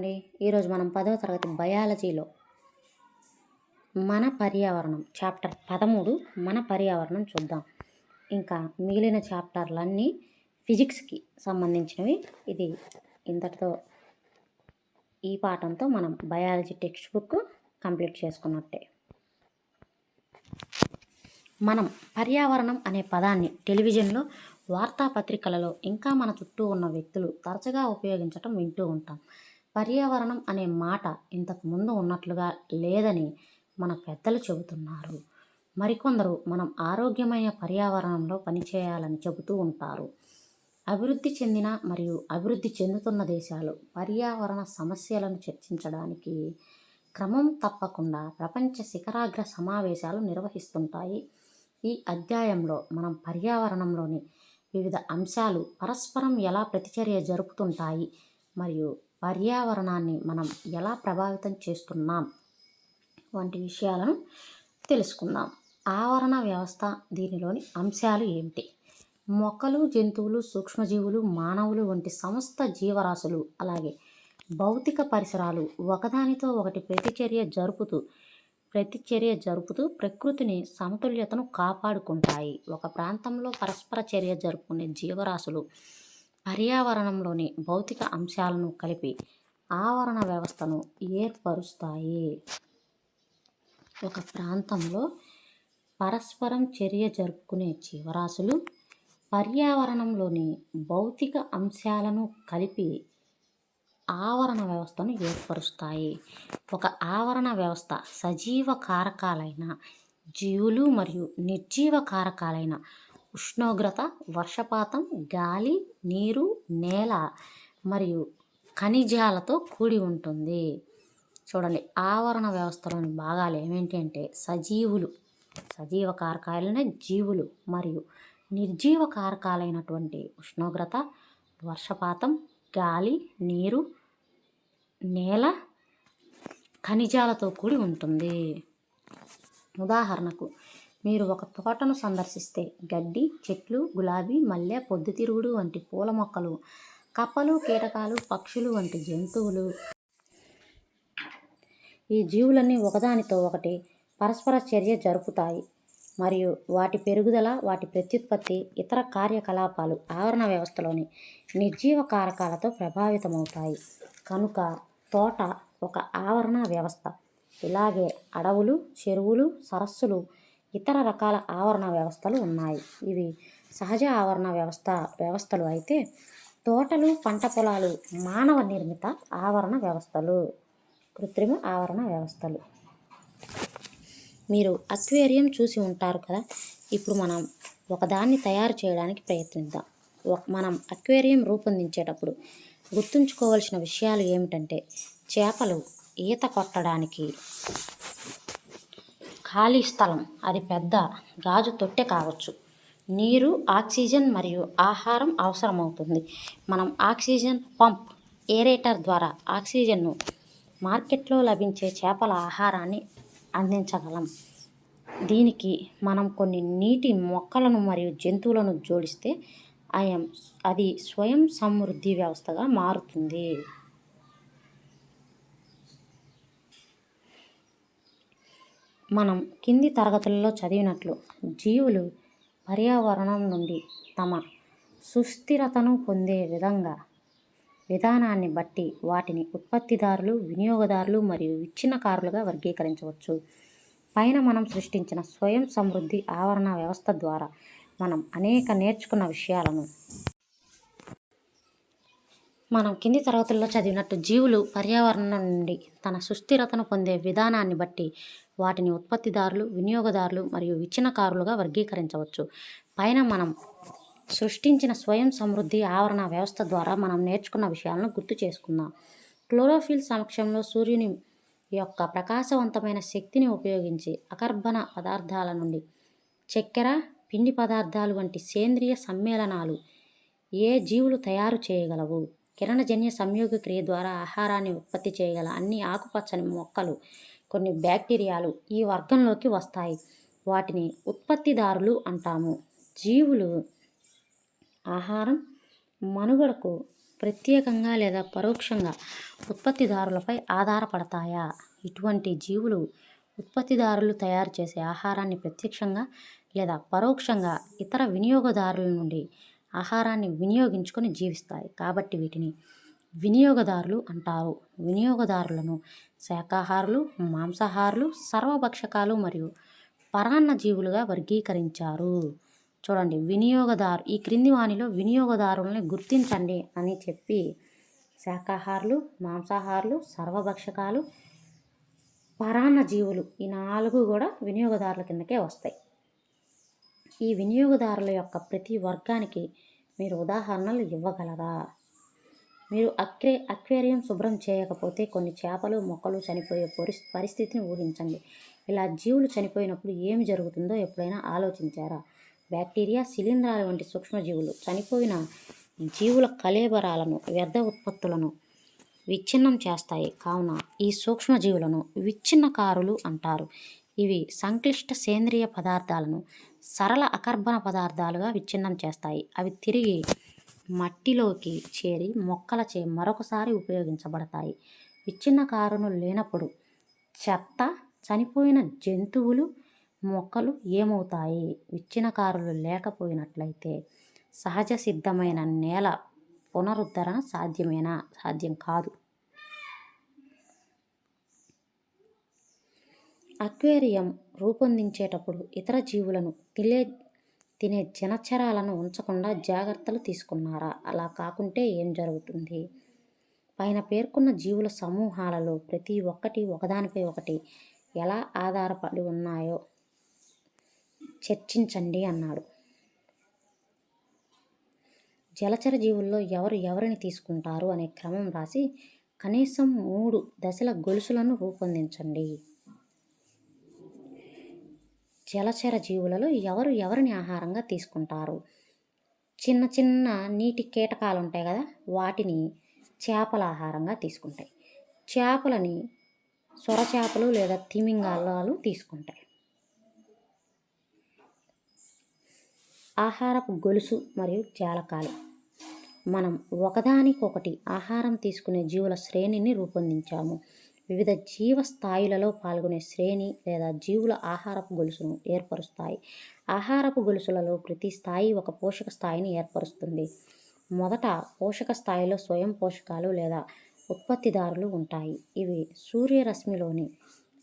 అండి ఈరోజు మనం పదవ తరగతి బయాలజీలో మన పర్యావరణం చాప్టర్ పదమూడు మన పర్యావరణం చూద్దాం. ఇంకా మిగిలిన చాప్టర్లన్నీ ఫిజిక్స్కి సంబంధించినవి. ఇది ఇంతటితో ఈ పాఠంతో మనం బయాలజీ టెక్స్ట్ బుక్ కంప్లీట్ చేసుకున్నట్టే. మనం పర్యావరణం అనే పదాన్ని టెలివిజన్లో వార్తాపత్రికలలో ఇంకా మన చుట్టూ ఉన్న వ్యక్తులు తరచుగా ఉపయోగించటం వింటూ ఉంటాం. పర్యావరణం అనే మాట ఇంతకు ముందు ఉన్నట్లుగా లేదని మన పెద్దలు చెబుతున్నారు. మరికొందరు మనం ఆరోగ్యమైన పర్యావరణంలో పనిచేయాలని చెబుతూ ఉంటారు. అభివృద్ధి చెందిన మరియు అభివృద్ధి చెందుతున్న దేశాలు పర్యావరణ సమస్యలను చర్చించడానికి క్రమం తప్పకుండా ప్రపంచ శిఖరాగ్ర సమావేశాలు నిర్వహిస్తుంటాయి. ఈ అధ్యాయంలో మనం పర్యావరణంలోని వివిధ అంశాలు పరస్పరం ఎలా ప్రతిచర్య జరుపుతుంటాయి మరియు పర్యావరణాన్ని మనం ఎలా ప్రభావితం చేస్తున్నాం వంటి విషయాలను తెలుసుకుందాం. ఆవరణ వ్యవస్థ దీనిలోని అంశాలు ఏమిటి? మొక్కలు జంతువులు సూక్ష్మజీవులు మానవులు వంటి సమస్త జీవరాశులు అలాగే భౌతిక పరిసరాలు ఒకదానితో ఒకటి ప్రతిచర్య జరుపుతూ ప్రతిచర్య జరుపుతూ ప్రకృతిని సమతుల్యతను కాపాడుకుంటాయి. ఒక ప్రాంతంలో పరస్పర చర్య జరుపుకునే జీవరాశులు పర్యావరణంలోని భౌతిక అంశాలను కలిపి ఆవరణ వ్యవస్థను ఏర్పరుస్తాయి. ఒక ప్రాంతంలో పరస్పరం చర్య జరుపుకునే జీవరాశులు పర్యావరణంలోని భౌతిక అంశాలను కలిపి ఆవరణ వ్యవస్థను ఏర్పరుస్తాయి. ఒక ఆవరణ వ్యవస్థ సజీవ కారకాలైన జీవులు మరియు నిర్జీవ కారకాలైన ఉష్ణోగ్రత వర్షపాతం గాలి నీరు నేల మరియు ఖనిజాలతో కూడి ఉంటుంది. చూడండి ఆవరణ వ్యవస్థలోని భాగాలు ఏమేంటి అంటే సజీవులు. సజీవ కారకాలైన జీవులు మరియు నిర్జీవ కారకాలైనటువంటి ఉష్ణోగ్రత వర్షపాతం గాలి నీరు నేల ఖనిజాలతో కూడి ఉంటుంది. ఉదాహరణకు మీరు ఒక తోటను సందర్శిస్తే గడ్డి చెట్లు గులాబీ మల్లె పొద్దుతిరుగుడు వంటి పూల మొక్కలు కప్పలు కీటకాలు పక్షులు వంటి జంతువులు. ఈ జీవులన్నీ ఒకదానితో ఒకటి పరస్పర చర్య జరుపుతాయి. మరియు వాటి పెరుగుదల వాటి ప్రత్యుత్పత్తి ఇతర కార్యకలాపాలు ఆవరణ వ్యవస్థలోని నిర్జీవ కారకాలతో ప్రభావితమవుతాయి. కనుక తోట ఒక ఆవరణ వ్యవస్థ. ఇలాగే అడవులు చెరువులు సరస్సులు ఇతర రకాల ఆవరణ వ్యవస్థలు ఉన్నాయి. ఇవి సహజ ఆవరణ వ్యవస్థ వ్యవస్థలు అయితే తోటలు పంట పొలాలు మానవ నిర్మిత ఆవరణ వ్యవస్థలు కృత్రిమ ఆవరణ వ్యవస్థలు. మీరు అక్వేరియం చూసి ఉంటారు కదా? ఇప్పుడు మనం ఒకదాన్ని తయారు చేయడానికి ప్రయత్నిద్దాం. మనం అక్వేరియం రూపొందించేటప్పుడు గుర్తుంచుకోవాల్సిన విషయాలు ఏమిటంటే చేపలు ఈత కొట్టడానికి ఖాళీ స్థలం. అది పెద్ద గాజు తొట్టె కావచ్చు. నీరు ఆక్సిజన్ మరియు ఆహారం అవసరమవుతుంది. మనం ఆక్సిజన్ పంప్ ఏరేటర్ ద్వారా ఆక్సిజన్ను మార్కెట్లో లభించే చేపల ఆహారాన్ని అందించగలం. దీనికి మనం కొన్ని నీటి మొక్కలను మరియు జంతువులను జోడిస్తే అయం అది స్వయం సమృద్ధి వ్యవస్థగా మారుతుంది. మనం కింది తరగతులలో చదివినట్లు జీవులు పర్యావరణం నుండి తమ సుస్థిరతను పొందే విధంగా విధానాన్ని బట్టి వాటిని ఉత్పత్తిదారులు వినియోగదారులు మరియు విచ్ఛిన్నకారులుగా వర్గీకరించవచ్చు. పైన మనం సృష్టించిన స్వయం సమృద్ధి ఆవరణ వ్యవస్థ ద్వారా మనం అనేక నేర్చుకున్న విషయాలను మనం కింది తరగతుల్లో చదివినట్టు జీవులు పర్యావరణం నుండి తన సుస్థిరతను పొందే విధానాన్ని బట్టి వాటిని ఉత్పత్తిదారులు వినియోగదారులు మరియు విచ్ఛిన్నకారులుగా వర్గీకరించవచ్చు. పైన మనం సృష్టించిన స్వయం సమృద్ధి ఆవరణ వ్యవస్థ ద్వారా మనం నేర్చుకున్న విషయాలను గుర్తు చేసుకుందాం. క్లోరోఫిల్ సమక్షంలో సూర్యుని యొక్క ప్రకాశవంతమైన శక్తిని ఉపయోగించి అకర్బన పదార్థాల నుండి చక్కెర పిండి పదార్థాలు వంటి సేంద్రియ సమ్మేళనాలు ఏ జీవులు తయారు చేయగలవు? కిరణజన్య సంయోగ క్రియ ద్వారా ఆహారాన్ని ఉత్పత్తి చేయగల అన్ని ఆకుపచ్చని మొక్కలు కొన్ని బ్యాక్టీరియాలు ఈ వర్గంలోకి వస్తాయి. వాటిని ఉత్పత్తిదారులు అంటాము. జీవులు ఆహారం మనుగడకు ప్రత్యేకంగా లేదా పరోక్షంగా ఉత్పత్తిదారులపై ఆధారపడతాయా? ఇటువంటి జీవులు ఉత్పత్తిదారులు తయారు చేసే ఆహారాన్ని ప్రత్యక్షంగా లేదా పరోక్షంగా ఇతర వినియోగదారుల నుండి ఆహారాన్ని వినియోగించుకొని జీవిస్తాయి. కాబట్టి వీటిని వినియోగదారులు అంటారు. వినియోగదారులను శాకాహారులు మాంసాహారులు సర్వభక్షకాలు మరియు పరాన్న జీవులుగా వర్గీకరించారు. చూడండి వినియోగదారు ఈ క్రింది వాణిలో వినియోగదారులని గుర్తించండి అని చెప్పి శాకాహారులు మాంసాహారులు సర్వభక్షకాలు పరాన్న జీవులు ఈ నాలుగు కూడా వినియోగదారుల కిందకే వస్తాయి. ఈ వినియోగదారుల యొక్క ప్రతి వర్గానికి మీరు ఉదాహరణలు ఇవ్వగలరా? మీరు అక్రే అక్వేరియం శుభ్రం చేయకపోతే కొన్ని చేపలు మొక్కలు చనిపోయే పరిస్ పరిస్థితిని ఊహించండి. ఇలా జీవులు చనిపోయినప్పుడు ఏమి జరుగుతుందో ఎప్పుడైనా ఆలోచించారా? బ్యాక్టీరియా శిలీంధ్రాలు వంటి సూక్ష్మజీవులు చనిపోయిన జీవుల కలేబరాలను వ్యర్థ ఉత్పత్తులను విచ్ఛిన్నం చేస్తాయి. కావున ఈ సూక్ష్మజీవులను విచ్ఛిన్నకారులు అంటారు. ఇవి సంక్లిష్ట సేంద్రియ పదార్థాలను సరళ అకర్బన పదార్థాలుగా విచ్ఛిన్నం చేస్తాయి. అవి తిరిగి మట్టిలోకి చేరి మొక్కలచే మరొకసారి ఉపయోగించబడతాయి. విచ్ఛిన్నకారులు లేనప్పుడు చెత్త చనిపోయిన జంతువులు మొక్కలు ఏమవుతాయి? విచ్ఛిన్నకారులు లేకపోయినట్లయితే సహజ సిద్ధమైన నేల పునరుద్ధరణ సాధ్యమేనా? సాధ్యం కాదు. అక్వేరియం రూపొందించేటప్పుడు ఇతర జీవులను తినే తినే జనచరాలను ఉంచకుండా జాగ్రత్తలు తీసుకున్నారా? అలా కాకుంటే ఏం జరుగుతుంది? పైన పేర్కొన్న జీవుల సమూహాలలో ప్రతి ఒక్కటి ఒకదానిపై ఒకటి ఎలా ఆధారపడి ఉన్నాయో చర్చించండి అన్నాడు. జలచర జీవుల్లో ఎవరు ఎవరిని తీసుకుంటారు అనే క్రమం రాసి కనీసం మూడు దశల గొలుసులను రూపొందించండి. జలచర జీవులలో ఎవరు ఎవరిని ఆహారంగా తీసుకుంటారు? చిన్న చిన్న నీటి కీటకాలు ఉంటాయి కదా వాటిని చేపల ఆహారంగా తీసుకుంటాయి. చేపలని సొర చేపలు లేదా తిమింగాలాలు తీసుకుంటాయి. ఆహారపు గొలుసు మరియు జాలకాలు. మనం ఒకదానికొకటి ఆహారం తీసుకునే జీవుల శ్రేణిని రూపొందించాము. వివిధ జీవ స్థాయిలలో పాల్గొనే శ్రేణి లేదా జీవుల ఆహారపు గొలుసును ఏర్పరుస్తాయి. ఆహారపు గొలుసులలో ప్రతి స్థాయి ఒక పోషక స్థాయిని ఏర్పరుస్తుంది. మొదట పోషక స్థాయిలో స్వయం పోషకాలు లేదా ఉత్పత్తిదారులు ఉంటాయి. ఇవి సూర్యరశ్మిలోని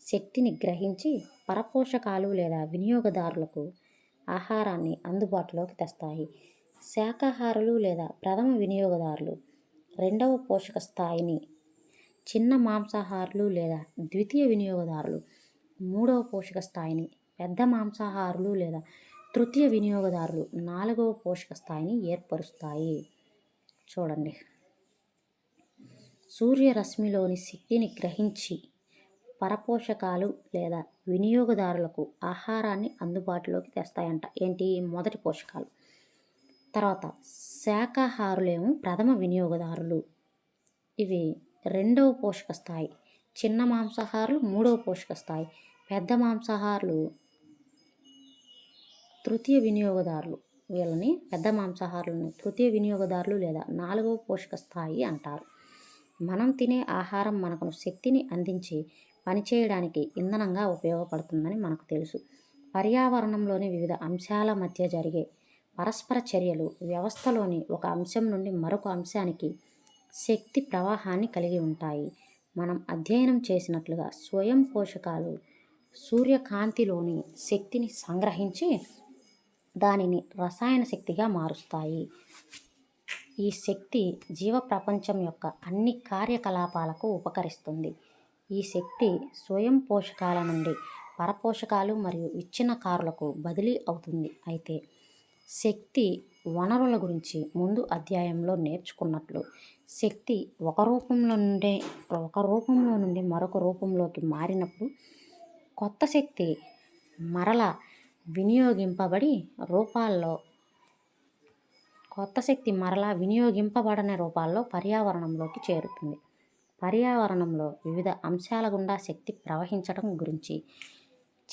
శక్తిని గ్రహించి పరపోషకాలు లేదా వినియోగదారులకు ఆహారాన్ని అందుబాటులోకి తెస్తాయి. శాకాహారులు లేదా ప్రథమ వినియోగదారులు రెండవ పోషక స్థాయిని చిన్న మాంసాహారులు లేదా ద్వితీయ వినియోగదారులు. మూడవ పోషక స్థాయిని పెద్ద మాంసాహారులు లేదా తృతీయ వినియోగదారులు నాలుగవ పోషక స్థాయిని ఏర్పరుస్తాయి. చూడండి. సూర్యరశ్మిలోని శక్తిని గ్రహించి పరపోషకాలు లేదా వినియోగదారులకు ఆహారాన్ని అందుబాటులోకి తెస్తాయంట. ఏంటి? మొదటి పోషకాలు. తర్వాత శాకాహారులేమో ప్రథమ వినియోగదారులు. ఇవి రెండవ పోషక స్థాయి చిన్న మాంసాహారులు మూడవ పోషక స్థాయి పెద్ద మాంసాహారులు తృతీయ వినియోగదారులు. వీళ్ళని పెద్ద మాంసాహారులను తృతీయ వినియోగదారులు లేదా నాలుగవ పోషక స్థాయి అంటారు. మనం తినే ఆహారం మనకు శక్తిని అందించి పనిచేయడానికి ఇంధనంగా ఉపయోగపడుతుందని మనకు తెలుసు. పర్యావరణంలోని వివిధ అంశాల మధ్య జరిగే పరస్పర చర్యలు వ్యవస్థలోని ఒక అంశం నుండి మరొక అంశానికి శక్తి ప్రవాహాన్ని కలిగి ఉంటాయి. మనం అధ్యయనం చేసినట్లుగా స్వయం పోషకాలు సూర్యకాంతిలోని శక్తిని సంగ్రహించి దానిని రసాయన శక్తిగా మారుస్తాయి. ఈ శక్తి జీవ ప్రపంచం యొక్క అన్ని కార్యకలాపాలకు ఉపకరిస్తుంది. ఈ శక్తి స్వయం పోషకాల నుండి పరపోషకాలు మరియు విచ్ఛిన్నకారులకు బదిలీ అవుతుంది. అయితే శక్తి వనరుల గురించి ముందు అధ్యాయంలో నేర్చుకున్నట్లు శక్తి ఒక రూపంలో నుండే ఒక రూపంలో నుండి మరొక రూపంలోకి మారినప్పుడు కొత్త శక్తి మరల వినియోగింపబడి రూపాల్లో కొత్త శక్తి మరలా వినియోగింపబడని రూపాల్లో పర్యావరణంలోకి చేరుతుంది. పర్యావరణంలో వివిధ అంశాల గుండా శక్తి ప్రవహించడం గురించి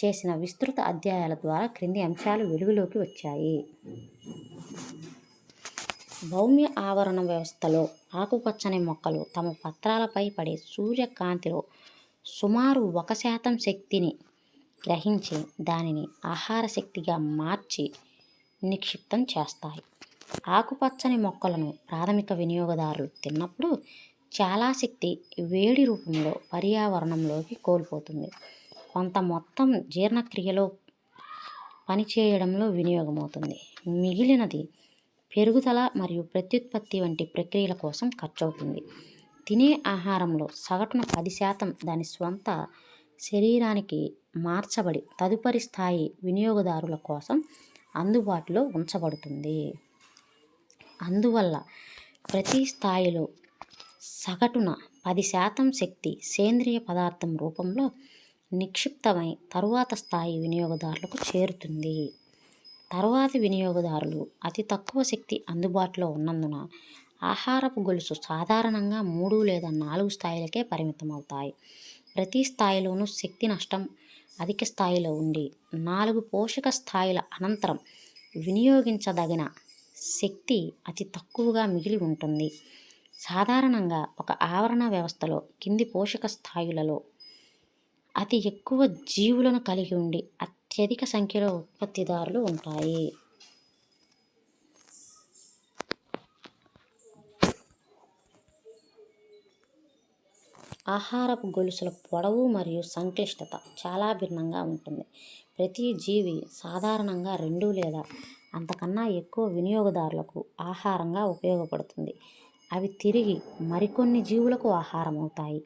చేసిన విస్తృత అధ్యాయాల ద్వారా క్రింది అంశాలు వెలుగులోకి వచ్చాయి. భౌమ్య ఆవరణ వ్యవస్థలో ఆకుపచ్చని మొక్కలు తమ పత్రాలపై పడే సూర్యకాంతిలో సుమారు ఒక శాతం శక్తిని గ్రహించి దానిని ఆహార శక్తిగా మార్చి నిక్షిప్తం చేస్తాయి. ఆకుపచ్చని మొక్కలను ప్రాథమిక వినియోగదారులు తిన్నప్పుడు చాలా శక్తి వేడి రూపంలో పర్యావరణంలోకి కోల్పోతుంది. కొంత మొత్తం జీర్ణక్రియలో పనిచేయడంలో వినియోగమవుతుంది. మిగిలినది పెరుగుదల మరియు ప్రత్యుత్పత్తి వంటి ప్రక్రియల కోసం ఖర్చవుతుంది. తినే ఆహారంలో సగటున పది శాతం దాని స్వంత శరీరానికి మార్చబడి తదుపరి స్థాయి వినియోగదారుల కోసం అందుబాటులో ఉంచబడుతుంది. అందువల్ల ప్రతి స్థాయిలో సగటున పది శాతం శక్తి సేంద్రియ పదార్థం రూపంలో నిక్షిప్తమై తరువాత స్థాయి వినియోగదారులకు చేరుతుంది. తరువాతి వినియోగదారులు అతి తక్కువ శక్తి అందుబాటులో ఉన్నందున ఆహారపు గొలుసు సాధారణంగా మూడు లేదా నాలుగు స్థాయిలకే పరిమితమవుతాయి. ప్రతి స్థాయిలోనూ శక్తి నష్టం అధిక స్థాయిలో ఉండి నాలుగు పోషక స్థాయిల అనంతరం వినియోగించదగిన శక్తి అతి తక్కువగా మిగిలి ఉంటుంది. సాధారణంగా ఒక ఆవరణ వ్యవస్థలో కింది పోషక స్థాయిలలో అతి ఎక్కువ జీవులను కలిగి ఉండి అత్యధిక సంఖ్యలో ఉత్పత్తిదారులు ఉంటాయి. ఆహారపు గొలుసుల పొడవు మరియు సంక్లిష్టత చాలా భిన్నంగా ఉంటుంది. ప్రతి జీవి సాధారణంగా రెండు లేదా అంతకన్నా ఎక్కువ వినియోగదారులకు ఆహారంగా ఉపయోగపడుతుంది. అవి తిరిగి మరికొన్ని జీవులకు ఆహారం అవుతాయి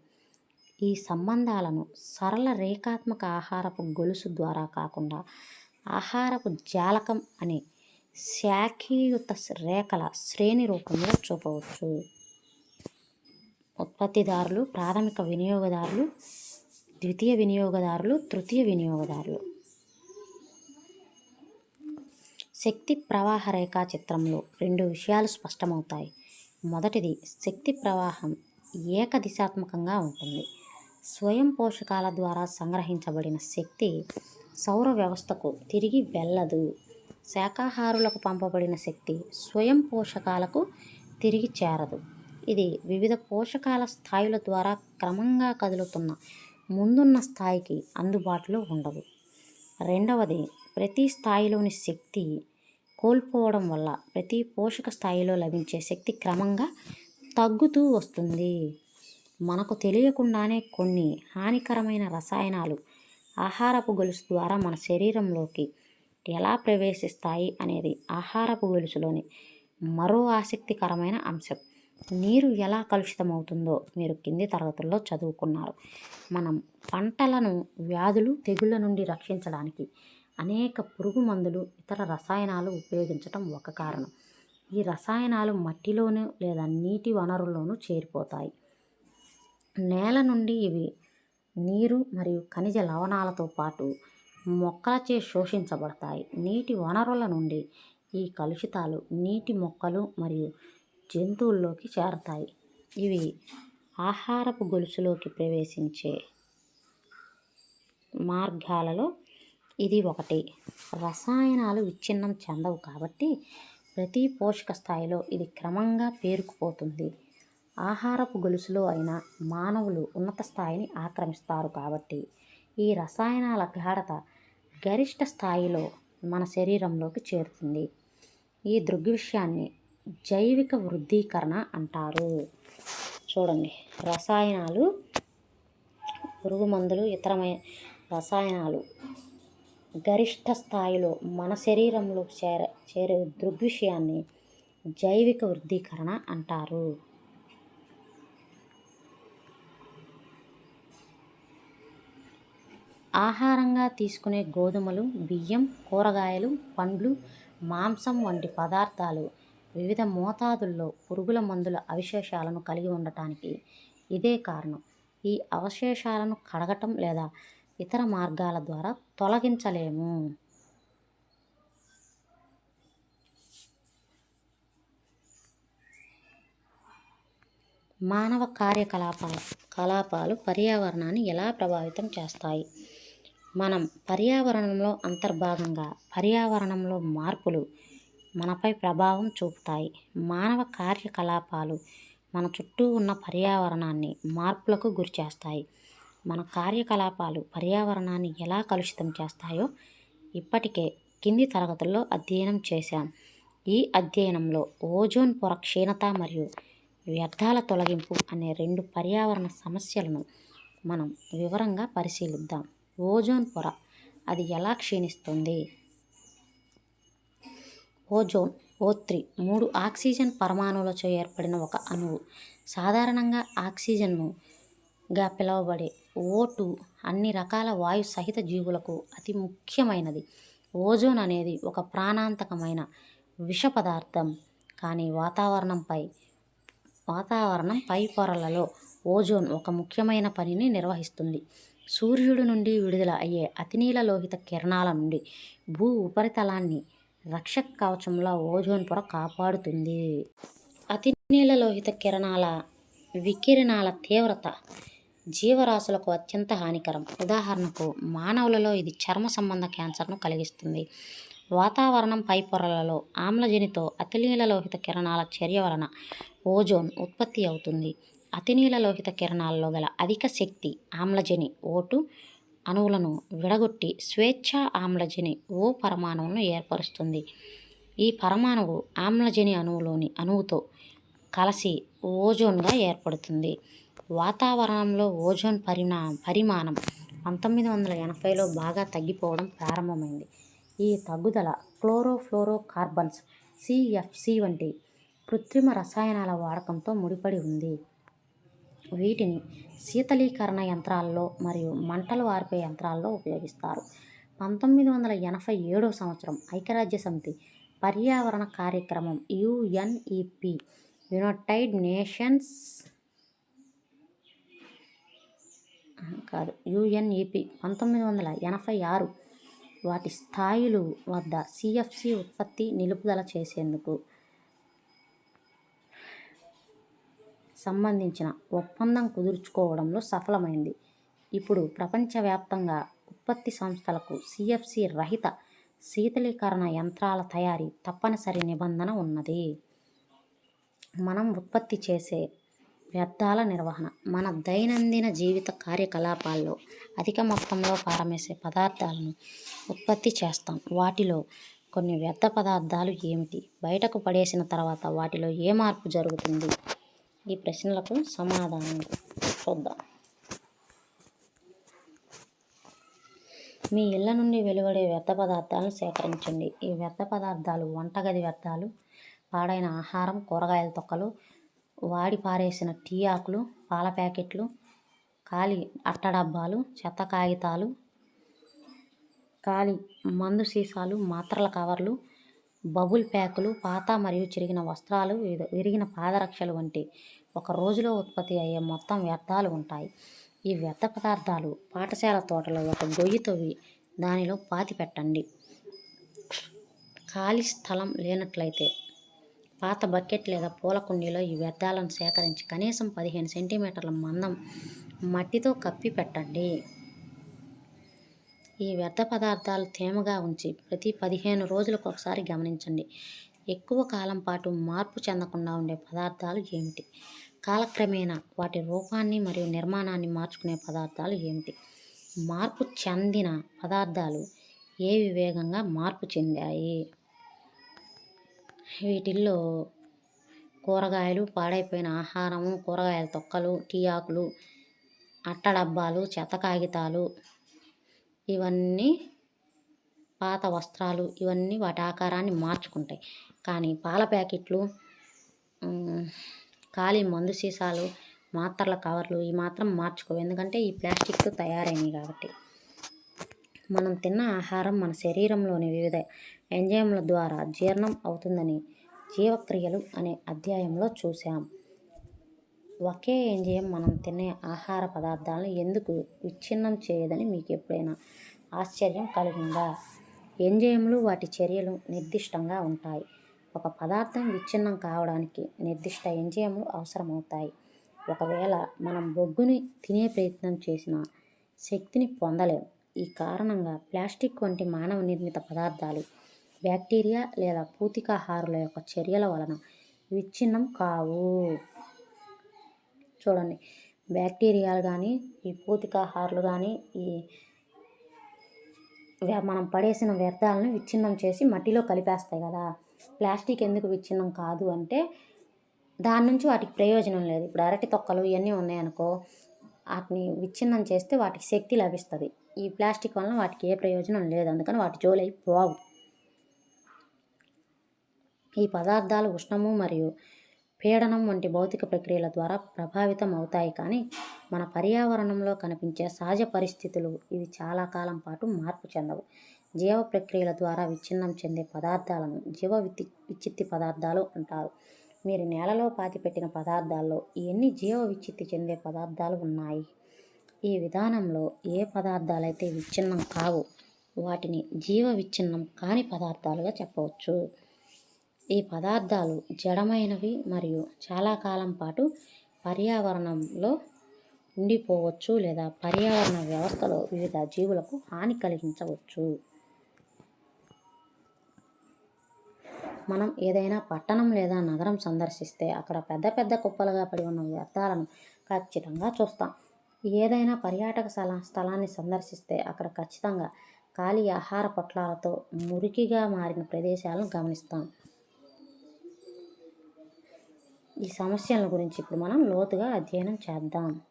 ఈ సంబంధాలను సరళ రేఖాత్మక ఆహారపు గొలుసు ద్వారా కాకుండా ఆహారపు జాలకం అనే శాఖీయుత రేఖల శ్రేణి రూపంలో చూపవచ్చు. ఉత్పత్తిదారులు ప్రాథమిక వినియోగదారులు ద్వితీయ వినియోగదారులు తృతీయ వినియోగదారులు. శక్తి ప్రవాహ రేఖా చిత్రంలో రెండు విషయాలు స్పష్టమవుతాయి. మొదటిది శక్తి ప్రవాహం ఏకదిశాత్మకంగా ఉంటుంది. స్వయం పోషకాల ద్వారా సంగ్రహించబడిన శక్తి సౌర వ్యవస్థకు తిరిగి వెళ్ళదు. శాకాహారులకు పంపబడిన శక్తి స్వయం పోషకాలకు తిరిగి చేరదు. ఇది వివిధ పోషకాల స్థాయిల ద్వారా క్రమంగా కదులుతున్న ముందున్న స్థాయికి అందుబాటులో ఉండదు. రెండవది ప్రతి స్థాయిలోని శక్తి కోల్పోవడం వల్ల ప్రతి పోషక స్థాయిలో లభించే శక్తి క్రమంగా తగ్గుతూ వస్తుంది. మనకు తెలియకుండానే కొన్ని హానికరమైన రసాయనాలు ఆహారపు గొలుసు ద్వారా మన శరీరంలోకి ఎలా ప్రవేశిస్తాయి అనేది ఆహారపు గొలుసులోని మరో ఆసక్తికరమైన అంశం. నీరు ఎలా కలుషితమవుతుందో మీరు కింది తరగతుల్లో చదువుకున్నారు. మనం పంటలను వ్యాధులు తెగుళ్ళ నుండి రక్షించడానికి అనేక పురుగు మందులు ఇతర రసాయనాలు ఉపయోగించటం ఒక కారణం. ఈ రసాయనాలు మట్టిలోనూ లేదా నీటి వనరుల్లోనూ చేరిపోతాయి. నేల నుండి ఇవి నీరు మరియు ఖనిజ లవణాలతో పాటు మొక్కలచే శోషించబడతాయి. నీటి వనరుల నుండి ఈ కలుషితాలు నీటి మొక్కలు మరియు జంతువుల్లోకి చేరతాయి. ఇవి ఆహారపు గొలుసులోకి ప్రవేశించే మార్గాలలో ఇది ఒకటి. రసాయనాలు విచ్ఛిన్నం చెందవు కాబట్టి ప్రతి పోషక స్థాయిలో ఇది క్రమంగా పేరుకుపోతుంది. ఆహారపు గొలుసులో అయిన మానవులు ఉన్నత స్థాయిని ఆక్రమిస్తారు కాబట్టి ఈ రసాయనాల గాఢత గరిష్ట స్థాయిలో మన శరీరంలోకి చేరుతుంది. ఈ దృగ్విషయాన్ని జైవిక వృద్ధీకరణ అంటారు. చూడండి రసాయనాలు పురుగు మందులు ఇతరమైన రసాయనాలు గరిష్ట స్థాయిలో మన శరీరంలో చేర చేరే దృగ్విషయాన్ని జైవిక వృద్ధీకరణ అంటారు. ఆహారంగా తీసుకునే గోధుమలు బియ్యం కూరగాయలు పండ్లు మాంసం వంటి పదార్థాలు వివిధ మోతాదుల్లో పురుగుల మందుల అవశేషాలను కలిగి ఉండటానికి ఇదే కారణం. ఈ అవశేషాలను కడగటం లేదా ఇతర మార్గాల ద్వారా తొలగించలేము. మానవ కార్యకలాపాల కలాపాలు పర్యావరణాన్ని ఎలా ప్రభావితం చేస్తాయి? మనం పర్యావరణంలో అంతర్భాగంగా పర్యావరణంలో మార్పులు మనపై ప్రభావం చూపుతాయి. మానవ కార్యకలాపాలు మన చుట్టూ ఉన్న పర్యావరణాన్ని మార్పులకు గురిచేస్తాయి మన కార్యకలాపాలు పర్యావరణాన్ని ఎలా కలుషితం చేస్తాయో ఇప్పటికే కింది తరగతుల్లో అధ్యయనం చేశాం. ఈ అధ్యయనంలో ఓజోన్ పొర క్షీణత మరియు వ్యర్థాల తొలగింపు అనే రెండు పర్యావరణ సమస్యలను మనం వివరంగా పరిశీలిద్దాం. ఓజోన్ పొర. అది ఎలా క్షీణిస్తుంది? ఓజోన్ ఓ త్రీ మూడు ఆక్సిజన్ పరమాణువులతో ఏర్పడిన ఒక అణువు. సాధారణంగా ఆక్సిజన్ను గా పిలువబడే ఓ టూ అన్ని రకాల వాయు సహిత జీవులకు అతి ముఖ్యమైనది. ఓజోన్ అనేది ఒక ప్రాణాంతకమైన విష పదార్థం కానీ వాతావరణంపై వాతావరణం పై పొరలలో ఓజోన్ ఒక ముఖ్యమైన పనిని నిర్వహిస్తుంది. సూర్యుడి నుండి విడుదల అయ్యే అతినీల లోహిత కిరణాల నుండి భూ ఉపరితలాన్ని రక్షక కవచంలో ఓజోన్ పొర కాపాడుతుంది. అతినీల లోహిత కిరణాల వికిరణాల తీవ్రత జీవరాశులకు అత్యంత హానికరం. ఉదాహరణకు మానవులలో ఇది చర్మ సంబంధ క్యాన్సర్ను కలిగిస్తుంది. వాతావరణం పై పొరలలో ఆమ్లజనితో అతినీల లోహిత కిరణాల చర్య వలన ఓజోన్ ఉత్పత్తి అవుతుంది. అతినీల లోహిత కిరణాల్లో గల అధిక శక్తి ఆమ్లజని ఓటు అణువులను విడగొట్టి స్వేచ్ఛ ఆమ్లజని ఓ పరమాణువును ఏర్పరుస్తుంది. ఈ పరమాణువు ఆమ్లజని అణువులోని అణువుతో కలిసి ఓజోన్గా ఏర్పడుతుంది. వాతావరణంలో ఓజోన్ పరిణా పరిమాణం పంతొమ్మిది వందల ఎనభైలో బాగా తగ్గిపోవడం ప్రారంభమైంది. ఈ తగ్గుదల క్లోరోఫ్లోరో కార్బన్స్ సిఎఫ్సి వంటి కృత్రిమ రసాయనాల వాడకంతో ముడిపడి ఉంది. వీటిని శీతలీకరణ యంత్రాల్లో మరియు మంటలు ఆర్పే యంత్రాల్లో ఉపయోగిస్తారు. పంతొమ్మిది వందల ఎనభై ఏడో సంవత్సరం ఐక్యరాజ్య సమితి పర్యావరణ కార్యక్రమం యుఎన్ఈపి యునైటెడ్ నేషన్స్ కాదు యుఎన్ఈపి పంతొమ్మిది వందల ఎనభై ఆరు వాటి స్థాయిలు వద్ద సిఎఫ్సి ఉత్పత్తి నిలుపుదల చేసేందుకు సంబంధించిన ఒప్పందం కుదుర్చుకోవడంలో సఫలమైంది. ఇప్పుడు ప్రపంచవ్యాప్తంగా ఉత్పత్తి సంస్థలకు సిఎఫ్సి రహిత శీతలీకరణ యంత్రాల తయారీ తప్పనిసరి నిబంధన ఉన్నది. మనం ఉత్పత్తి చేసే వ్యర్థాల నిర్వహణ మన దైనందిన జీవిత కార్యకలాపాల్లో అధిక మొత్తంలో పారమేసే పదార్థాలను ఉత్పత్తి చేస్తాం. వాటిలో కొన్ని వ్యర్థ పదార్థాలు ఏమిటి? బయటకు పడేసిన తర్వాత వాటిలో ఏ మార్పు జరుగుతుంది? ఈ ప్రశ్నలకు సమాధానం చూద్దాం. మీ ఇళ్ళ నుండి వెలువడే వ్యర్థ పదార్థాలను సేకరించండి. ఈ వ్యర్థ పదార్థాలు వంటగది వ్యర్థాలు పాడైన ఆహారం కూరగాయల తొక్కలు వాడి పారేసిన టీ ఆకులు పాల ప్యాకెట్లు ఖాళీ అట్టడబ్బాలు చెత్త కాగితాలు ఖాళీ మందు సీసాలు మాత్రల కవర్లు బబుల్ ప్యాకులు పాత మరియు చిరిగిన వస్త్రాలు వివిధ విరిగిన పాదరక్షలు వంటి ఒక రోజులో ఉత్పత్తి అయ్యే మొత్తం వ్యర్థాలు ఉంటాయి. ఈ వ్యర్థ పదార్థాలు పాఠశాల తోటలో ఒక గొయ్యి తవ్వి దానిలో పాతి పెట్టండి. ఖాళీ స్థలం లేనట్లయితే పాత బకెట్ లేదా పూల కుండీలో ఈ వ్యర్థాలను సేకరించి కనీసం పదిహేను సెంటీమీటర్ల మందం మట్టితో కప్పి పెట్టండి. ఈ వ్యర్థ పదార్థాలు తేమగా ఉంచి ప్రతి పదిహేను రోజులకు ఒకసారి గమనించండి. ఎక్కువ కాలం పాటు మార్పు చెందకుండా ఉండే పదార్థాలు ఏమిటి? కాలక్రమేణా వాటి రూపాన్ని మరియు నిర్మాణాన్ని మార్చుకునే పదార్థాలు ఏమిటి? మార్పు చెందిన పదార్థాలు ఏవి వేగంగా మార్పు చెందాయి? వీటిల్లో కూరగాయలు పాడైపోయిన ఆహారము కూరగాయల తొక్కలు టీ ఆకులు అట్ట డబ్బాలు చెత్త కాగితాలు ఇవన్నీ పాత వస్త్రాలు ఇవన్నీ వాటి ఆకారాన్ని మార్చుకుంటాయి. కానీ పాల ప్యాకెట్లు ఖాళీ మందు సీసాలు మాత్రల కవర్లు ఈ మాత్రం మార్చుకోవు. ఎందుకంటే ఈ ప్లాస్టిక్తో తయారైనవి కాబట్టి. మనం తిన్న ఆహారం మన శరీరంలోని వివిధ ఎంజైమ్ల ద్వారా జీర్ణం అవుతుందని జీవక్రియలు అనే అధ్యాయంలో చూసాం ఒకే ఎంజైమ్ మనం తినే ఆహార పదార్థాలను ఎందుకు విచ్ఛిన్నం చేయదని మీకు ఎప్పుడైనా ఆశ్చర్యం కలిగిందా? ఎంజైమ్లు వాటి చర్యలు నిర్దిష్టంగా ఉంటాయి. ఒక పదార్థం విచ్ఛిన్నం కావడానికి నిర్దిష్ట ఎంజైమ్లు అవసరమవుతాయి. ఒకవేళ మనం బొగ్గుని తినే ప్రయత్నం చేసిన శక్తిని పొందలేం. ఈ కారణంగా ప్లాస్టిక్ వంటి మానవ నిర్మిత పదార్థాలు బ్యాక్టీరియా లేదా పూతికాహారుల యొక్క చర్యల వలన విచ్ఛిన్నం కావు. చూడండి. బ్యాక్టీరియాలు కానీ ఈ పూతికాహారులు కానీ ఈ వ్య- మనం పడేసిన వ్యర్థాలను విచ్ఛిన్నం చేసి మట్టిలో కలిపేస్తాయి కదా. ప్లాస్టిక్ ఎందుకు విచ్ఛిన్నం కాదు అంటే దాని నుంచి వాటికి ప్రయోజనం లేదు. ఇప్పుడు అరటి తొక్కలు ఇవన్నీ ఉన్నాయనుకో వాటిని విచ్ఛిన్నం చేస్తే వాటికి శక్తి లభిస్తుంది. ఈ ప్లాస్టిక్ వలన వాటికి ఏ ప్రయోజనం లేదు. అందుకని వాటి జోలి పోవు ఈ పదార్థాలు ఉష్ణము మరియు పీడనం వంటి భౌతిక ప్రక్రియల ద్వారా ప్రభావితం అవుతాయి కానీ మన పర్యావరణంలో కనిపించే సహజ పరిస్థితులు ఇవి చాలా కాలం పాటు మార్పు చెందవు. జీవ ప్రక్రియల ద్వారా విచ్ఛిన్నం చెందే పదార్థాలను జీవ విత్తి విచ్చిత్తి పదార్థాలు అంటారు. మీరు నేలలో పాతిపెట్టిన పదార్థాల్లో ఎన్ని జీవ విచ్చిత్తి చెందే పదార్థాలు ఉన్నాయి? ఈ విధానంలో ఏ పదార్థాలైతే విచ్ఛిన్నం కావు వాటిని జీవ విచ్ఛిన్నం కాని పదార్థాలుగా చెప్పవచ్చు. ఈ పదార్థాలు జడమైనవి మరియు చాలా కాలం పాటు పర్యావరణంలో ఉండిపోవచ్చు లేదా పర్యావరణ వ్యవస్థలో వివిధ జీవులకు హాని కలిగించవచ్చు. మనం ఏదైనా పట్టణం లేదా నగరం సందర్శిస్తే అక్కడ పెద్ద పెద్ద కుప్పలుగా పడి ఉన్న వ్యర్థాలను ఖచ్చితంగా చూస్తాం. ఏదైనా పర్యాటక స్థల స్థలాన్ని సందర్శిస్తే అక్కడ ఖచ్చితంగా ఖాళీ ఆహార పొట్లాలతో మురికిగా మారిన ప్రదేశాలను గమనిస్తాం. ఈ సమస్యల గురించి ఇప్పుడు మనం లోతుగా అధ్యయనం చేద్దాం.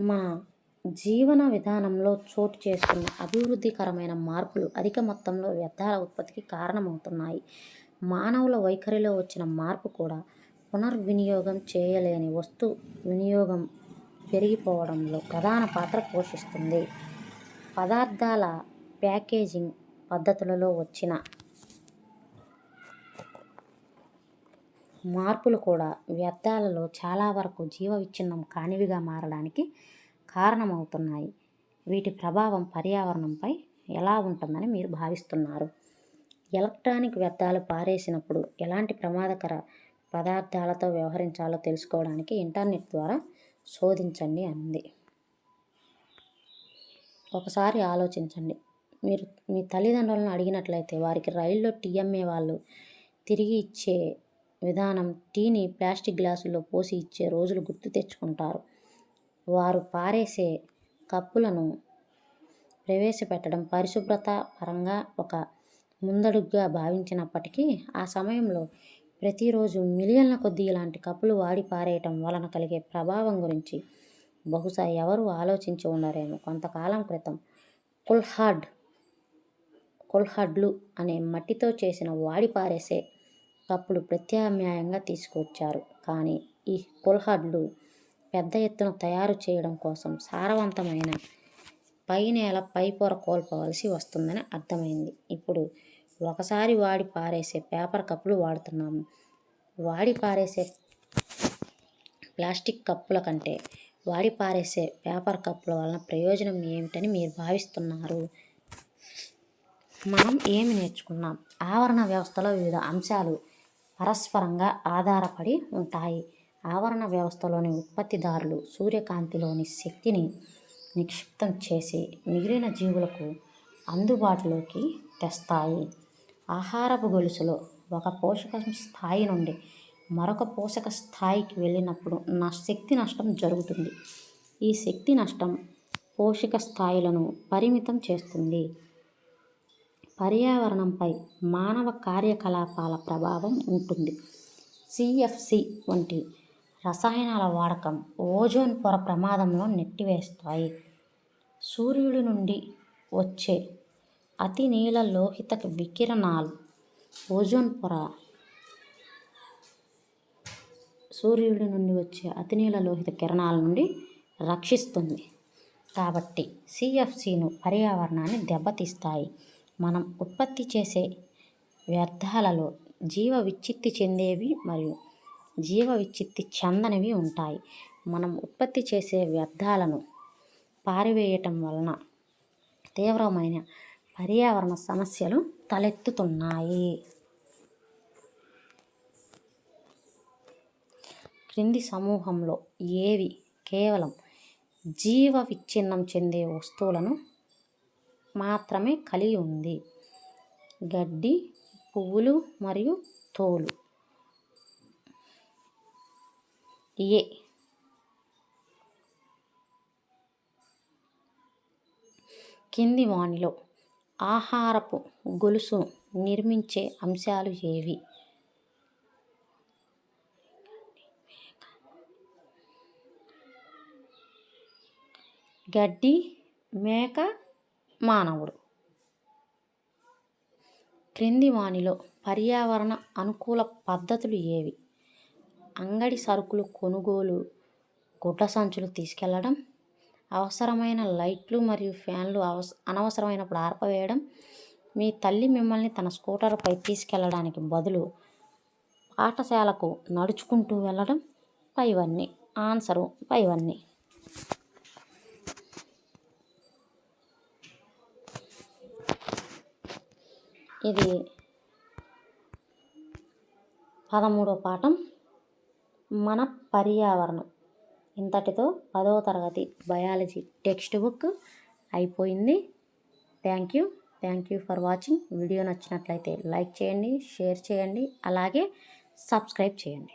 మన జీవన విధానంలో చోటు చేసుకున్న అభివృద్ధికరమైన మార్పులు అధిక మొత్తంలో వ్యర్థాల ఉత్పత్తికి కారణమవుతున్నాయి. మానవుల వైఖరిలో వచ్చిన మార్పు కూడా పునర్వినియోగం చేయలేని వస్తు వినియోగం పెరిగిపోవడంలో ప్రధాన పాత్ర పోషిస్తుంది. పదార్థాల ప్యాకేజింగ్ పద్ధతులలో వచ్చిన మార్పులు కూడా వ్యర్థాలలో చాలా వరకు జీవ విచ్ఛిన్నం కానివిగా మారడానికి కారణమవుతున్నాయి. వీటి ప్రభావం పర్యావరణంపై ఎలా ఉంటుందని మీరు భావిస్తున్నారు? ఎలక్ట్రానిక్ వ్యర్థాలు పారేసినప్పుడు ఎలాంటి ప్రమాదకర పదార్థాలతో వ్యవహరించాలో తెలుసుకోవడానికి ఇంటర్నెట్ ద్వారా శోధించండి అంది. ఒకసారి ఆలోచించండి. మీరు మీ తల్లిదండ్రులను అడిగినట్లయితే వారికి రైల్లో టీఎంఏ వాళ్ళు తిరిగి ఇచ్చే విధానం టీని ప్లాస్టిక్ గ్లాసుల్లో పోసి ఇచ్చే రోజులు గుర్తు తెచ్చుకుంటారు. వారు పారేసే కప్పులను ప్రవేశపెట్టడం పరిశుభ్రత పరంగా ఒక ముందడుగుగా భావించినప్పటికీ ఆ సమయంలో ప్రతిరోజు మిలియన్ల కొద్దీ ఇలాంటి కప్పులు వాడి పారేయటం వలన కలిగే ప్రభావం గురించి బహుశా ఎవరు ఆలోచించి ఉండరేమో. కొంతకాలం క్రితం కుల్హాడ్ కుల్హడ్లు అనే మట్టితో చేసిన వాడి పారేసే కప్పులు ప్రత్యామ్నాయంగా తీసుకొచ్చారు. కానీ ఈ కుల్హడ్లు పెద్ద ఎత్తున తయారు చేయడం కోసం సారవంతమైన పై నేల పై పొర కోల్పోవలసి వస్తుందని అర్థమైంది. ఇప్పుడు ఒకసారి వాడి పారేసే పేపర్ కప్పులు వాడుతున్నాము. వాడి పారేసే ప్లాస్టిక్ కప్పుల కంటే వాడి పారేసే పేపర్ కప్పుల వలన ప్రయోజనం ఏమిటని మీరు భావిస్తున్నారు? మనం ఏమి నేర్చుకున్నాం? ఆవరణ వ్యవస్థలో వివిధ అంశాలు పరస్పరంగా ఆధారపడి ఉంటాయి. ఆవరణ వ్యవస్థలోని ఉత్పత్తిదారులు సూర్యకాంతిలోని శక్తిని నిక్షిప్తం చేసి మిగిలిన జీవులకు అందుబాటులోకి తెస్తాయి. ఆహారపు గొలుసులో ఒక పోషక స్థాయి నుండి మరొక పోషక స్థాయికి వెళ్ళినప్పుడు నా శక్తి నష్టం జరుగుతుంది. ఈ శక్తి నష్టం పోషక స్థాయిలను పరిమితం చేస్తుంది. పర్యావరణంపై మానవ కార్యకలాపాల ప్రభావం ఉంటుంది. సిఎఫ్సి వంటి రసాయనాల వాడకం ఓజోన్ పొర ప్రమాదంలో నెట్టివేస్తాయి. సూర్యుడి నుండి వచ్చే అతి నీల లోహిత వికిరణాలు ఓజోన్ పొర సూర్యుడి నుండి వచ్చే అతి నీల లోహిత కిరణాల నుండి రక్షిస్తుంది. కాబట్టి సిఎఫ్సిను పర్యావరణాన్ని దెబ్బతీస్తాయి. మనం ఉత్పత్తి చేసే వ్యర్థాలలో జీవ విచ్చిత్తి చెందేవి మరియు జీవ విచ్చిత్తి చెందనివి ఉంటాయి. మనం ఉత్పత్తి చేసే వ్యర్థాలను పారివేయటం వలన తీవ్రమైన పర్యావరణ సమస్యలు తలెత్తుతున్నాయి. క్రింది సమూహంలో ఏవి కేవలం జీవ విచ్ఛిన్నం చెందే వస్తువులను మాత్రమే కలిగి ఉంది. గడ్డి పువ్వులు మరియు తోలు. ఏ. కింది వాణిలో ఆహారపు గొలుసు నిర్మించే అంశాలు ఏవి? గడ్డి మేక మానవుడు. క్రింది వానిలో పర్యావరణ అనుకూల పద్ధతులు ఏవి? అంగడి సరుకులు కొనుగోలు గుడ్ల సంచులు తీసుకెళ్ళడం అవసరమైన లైట్లు మరియు ఫ్యాన్లు అవస అనవసరమైనప్పుడు ఆర్పవేయడం మీ తల్లి మిమ్మల్ని తన స్కూటర్పై తీసుకెళ్ళడానికి బదులు పాఠశాలకు నడుచుకుంటూ వెళ్ళడం పైవన్నీ. ఆన్సరు పైవన్నీ. ఇది పదమూడో పాఠం. మన పర్యావరణం. ఇంతటితో పదవ తరగతి బయాలజీ టెక్స్ట్ బుక్ అయిపోయింది. Thank you. Thank you for watching. Video నచ్చినట్లయితే లైక్ చేయండి షేర్ చేయండి అలాగే సబ్స్క్రైబ్ చేయండి.